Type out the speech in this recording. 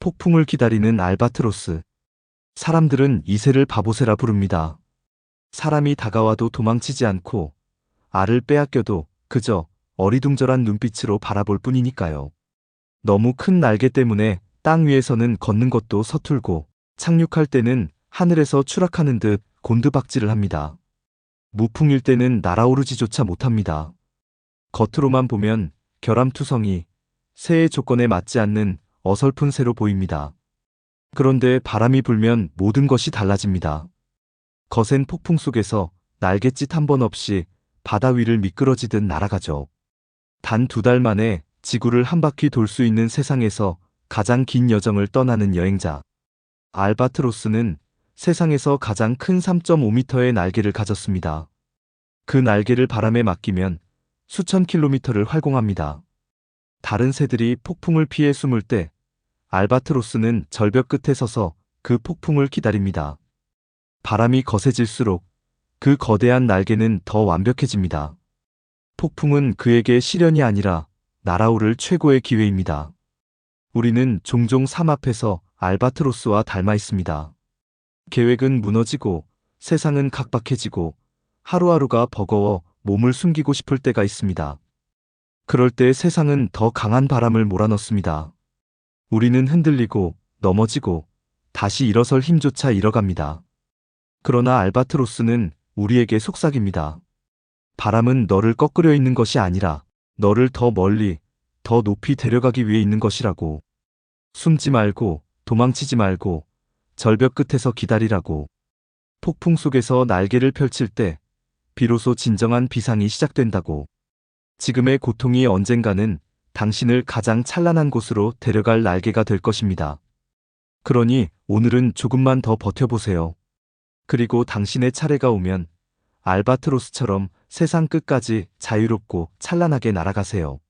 폭풍을 기다리는 알바트로스. 사람들은 이 새를 바보새라 부릅니다. 사람이 다가와도 도망치지 않고 알을 빼앗겨도 그저 어리둥절한 눈빛으로 바라볼 뿐이니까요. 너무 큰 날개 때문에 땅 위에서는 걷는 것도 서툴고 착륙할 때는 하늘에서 추락하는 듯 곤두박질을 합니다. 무풍일 때는 날아오르지조차 못합니다. 겉으로만 보면 결함투성이 새의 조건에 맞지 않는 어설픈 새로 보입니다. 그런데 바람이 불면 모든 것이 달라집니다. 거센 폭풍 속에서 날갯짓 한 번 없이 바다 위를 미끄러지듯 날아가죠. 단 두 달 만에 지구를 한 바퀴 돌 수 있는 세상에서 가장 긴 여정을 떠나는 여행자. 알바트로스는 세상에서 가장 큰 3.5m의 날개를 가졌습니다. 그 날개를 바람에 맡기면 수천 킬로미터를 활공합니다. 다른 새들이 폭풍을 피해 숨을 때 알바트로스는 절벽 끝에 서서 그 폭풍을 기다립니다. 바람이 거세질수록 그 거대한 날개는 더 완벽해집니다. 폭풍은 그에게 시련이 아니라 날아오를 최고의 기회입니다. 우리는 종종 삶 앞에서 알바트로스와 닮아 있습니다. 계획은 무너지고 세상은 각박해지고 하루하루가 버거워 몸을 숨기고 싶을 때가 있습니다. 그럴 때 세상은 더 강한 바람을 몰아넣습니다. 우리는 흔들리고 넘어지고 다시 일어설 힘조차 잃어갑니다. 그러나 알바트로스는 우리에게 속삭입니다. 바람은 너를 꺾으려 있는 것이 아니라 너를 더 멀리, 더 높이 데려가기 위해 있는 것이라고. 숨지 말고, 도망치지 말고, 절벽 끝에서 기다리라고. 폭풍 속에서 날개를 펼칠 때, 비로소 진정한 비상이 시작된다고. 지금의 고통이 언젠가는 당신을 가장 찬란한 곳으로 데려갈 날개가 될 것입니다. 그러니 오늘은 조금만 더 버텨보세요. 그리고 당신의 차례가 오면 알바트로스처럼 세상 끝까지 자유롭고 찬란하게 날아가세요.